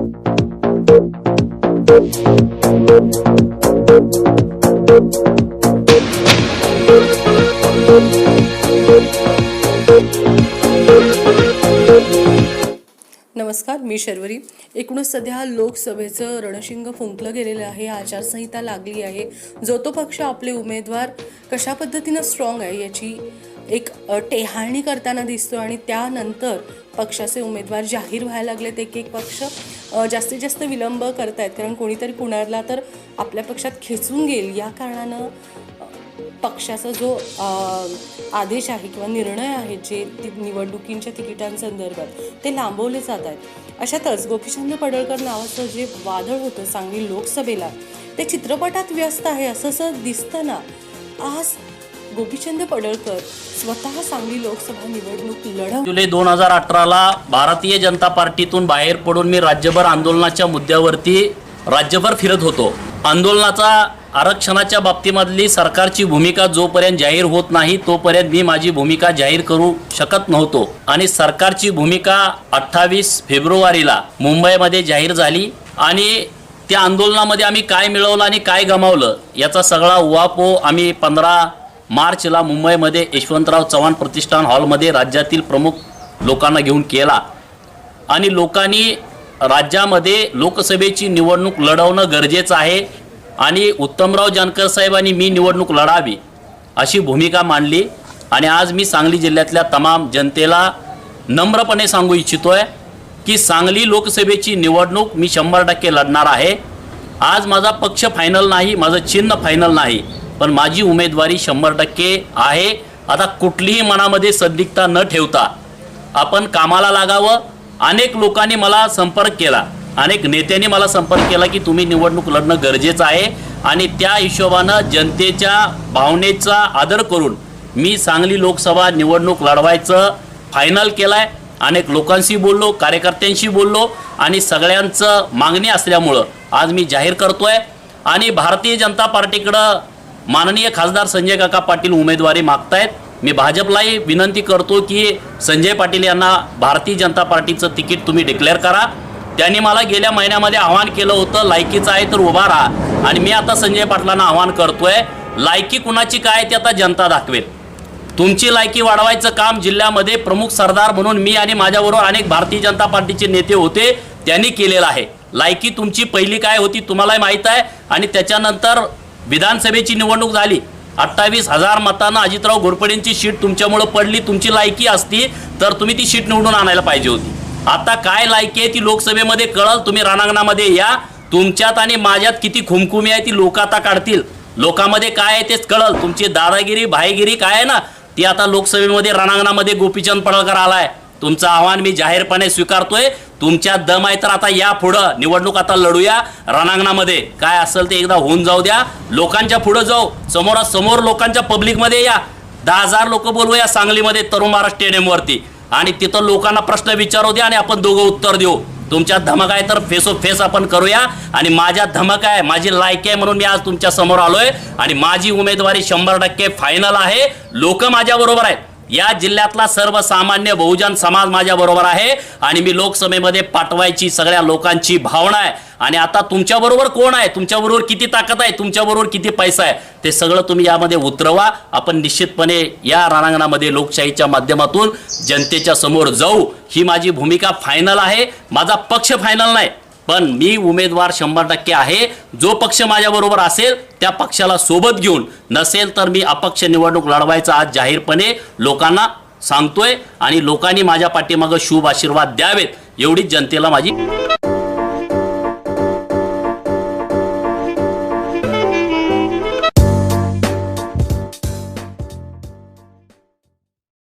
नमस्कार मी शर्वरी. एकूणच सध्या लोकसभेचं रणशिंग फुंकलं गेलेलं आहे आचारसंहिता लागली आहे. जो तो पक्ष आपले उमेदवार कशा पद्धतीनं स्ट्रॉंग आहे याची एक टेहाळणी करताना दिसतो आणि त्यानंतर पक्षाचे उमेदवार जाहीर व्हायला लागलेत एक एक पक्ष. जास्तीत जास्त विलंब करतायत. कारण कोणीतरी कुणाला तर आपल्या पक्षात खेचून घेईल. या कारणानं पक्षाचा जो आदेश आहे किंवा निर्णय आहे जे ति- निवडणुकींच्या तिकिटांसंदर्भात ते लांबवले जात आहेत. अशातच गोपीचंद पडळकर नावाचं जे वादळ होतं सांगली लोकसभेला ते चित्रपटात व्यस्त आहे असं असं दिसताना आज गोपीचंद पडळकर स्वतः सांगली लोकसभा निवडणूक लढव जुलै दोन हजार अठराला भारतीय जनता पार्टीतून बाहेर पडून मी राज्यभर आंदोलनाच्या मुद्द्यावरती राज्यभर फिरत होतो. आंदोलनाचा आरक्षणाच्या बाबतीमधली सरकारची भूमिका जोपर्यंत जाहीर होत नाही तोपर्यंत मी माझी भूमिका जाहीर करू शकत नव्हतो. आणि सरकारची भूमिका अठ्ठावीस फेब्रुवारीला मुंबईमध्ये जाहीर झाली आणि त्या आंदोलनामध्ये आम्ही काय मिळवलं आणि काय गमावलं याचा सगळा उवापो आम्ही पंधरा मार्चला मुंबईमध्ये यशवंतराव चव्हाण प्रतिष्ठान हॉलमध्ये राज्यातील प्रमुख लोकांना घेऊन केला. आणि लोकांनी राज्यामध्ये लोकसभेची निवडणूक लढवणं गरजेचं आहे. आणि उत्तमराव जानकर साहेबांनी मी निवडणूक लढावी अशी भूमिका मांडली. आणि आज मी सांगली जिल्ह्यातल्या तमाम जनतेला नम्रपणे सांगू इच्छितो आहे की सांगली लोकसभेची निवडणूक मी शंभर टक्के लढणार आहे. आज माझा पक्ष फायनल नाही माझं चिन्ह फायनल नाही. पण माझी उमेदवारी शंभर टक्के आहे. आता कुठलीही मनामध्ये संदिग्धता न ठेवता आपण कामाला लागावं. अनेक लोकांनी मला संपर्क केला. अनेक नेत्यांनी मला संपर्क केला की तुम्ही निवडणूक लढणं गरजेचं आहे. आणि त्या हिशोबानं जनतेच्या भावनेचा आदर करून मी सांगली लोकसभा निवडणूक लढवायचं फायनल केलं आहे अनेक लोकांशी बोललो कार्यकर्त्यांशी बोललो आणि सगळ्यांचं मागणी असल्यामुळं आज मी जाहीर करतोय. आणि भारतीय जनता पार्टीकडं माननीय खासदार संजय काका पाटील उमेदवारी मागतायत. मी भाजपलाही विनंती करतो की संजय पाटील यांना भारतीय जनता पार्टीचं तिकीट तुम्ही डिक्लेअर करा. त्यांनी मला गेल्या महिन्यामध्ये आव्हान केलं होतं लायकीचं आहे तर उभा राहा. आणि मी आता संजय पाटलांना आव्हान करतोय लायकी कुणाची काय ते आता जनता दाखवेल. तुमची लायकी वाढवायचं काम जिल्ह्यामध्ये प्रमुख सरदार म्हणून मी आणि माझ्याबरोबर अनेक भारतीय जनता पार्टीचे नेते होते त्यांनी केलेलं आहे. लायकी तुमची पहिली काय होती तुम्हालाही माहीत आहे. आणि त्याच्यानंतर विधानसभेची निवडणूक झाली. अठ्ठावीस हजार मतांना अजितराव घोरपडेंची शीट तुमच्यामुळं पडली तुमची लायकी असती तर तुम्ही ती शीट निवडून आणायला पाहिजे होती. आता काय लायकी आहे ती लोकसभेमध्ये कळल तुम्ही रणांगणामध्ये या. तुमच्यात आणि माझ्यात किती खुमखुमी आहे ती लोक आता काढतील. लोकांमध्ये काय आहे तेच कळल. तुमची दादागिरी भाईगिरी काय आहे ना ती आता लोकसभेमध्ये रणांगणामध्ये गोपीचंद पडळकर आलाय. तुमचं आव्हान मी जाहीरपणे स्वीकारतोय. तुमच्या दम आहे तर आता या पुढं. निवडणूक आता लढूया. रणांगणामध्ये. काय असेल ते एकदा होऊन जाऊ द्या. लोकांच्या पुढं जाऊ. समोरासमोर लोकांच्या पब्लिकमध्ये या. दहा हजार लोक बोलवूया सांगलीमध्ये तरुण महाराज स्टेडियमवरती. आणि तिथं लोकांना प्रश्न विचारू द्या आणि आपण दोघं उत्तर देऊ. तुमच्या धमक आहे तर फेस ऑफ फेस आपण करूया. आणि माझ्या धमक आहे माझी लायकी आहे म्हणून मी आज तुमच्यासमोर आलोय. आणि माझी उमेदवारी शंभर टक्के फायनल आहे. लोक माझ्या बरोबर आहेत. या जिल्ह्यातला सर्वसामान्य बहुजन समाज माझ्या बरोबर आहे आणि मी लोकसभेमध्ये पाठवायची सगळ्या लोकांची भावना आहे. आणि आता तुमच्याबरोबर कोण आहे? तुमच्याबरोबर किती ताकद आहे? तुमच्याबरोबर किती पैसा आहे? ते सगळं तुम्ही यामध्ये उतरवा. आपण निश्चितपणे या रणांगणामध्ये लोकशाहीच्या माध्यमातून जनतेच्या समोर जाऊ. ही माझी भूमिका फायनल आहे. माझा पक्ष फायनल नाही. पण मी उमेदवार शंभर टक्के आहे. जो पक्ष माझ्याबरोबर असेल त्या पक्षाला सोबत घेऊन नसेल तर मी अपक्ष निवडणूक लढवायचा आज जाहीरपणे लोकांना सांगतोय आणि लोकांनी माझ्या पाठीमागं शुभ आशीर्वाद द्यावेत एवढीच जनतेला माझी